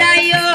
Nayo.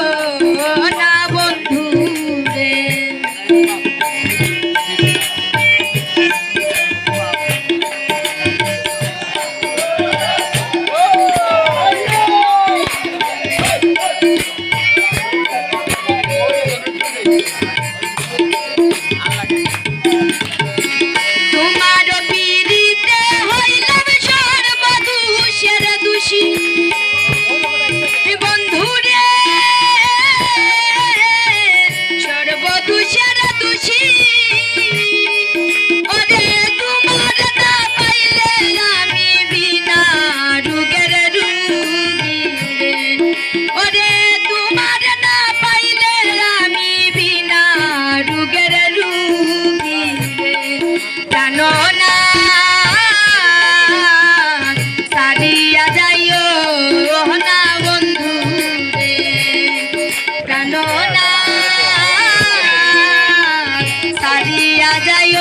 সারিয়া যায়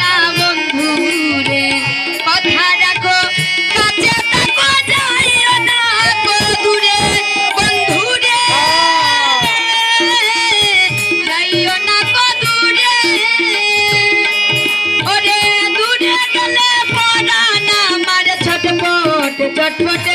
না বন্ধুরে। কথা রাখো, কাছে থাকো যাইও না দূরে। বন্ধুরে, যাইও না দূরে। ওরে দূরে গেলে পড়া না আমার ছটপট ছটপটে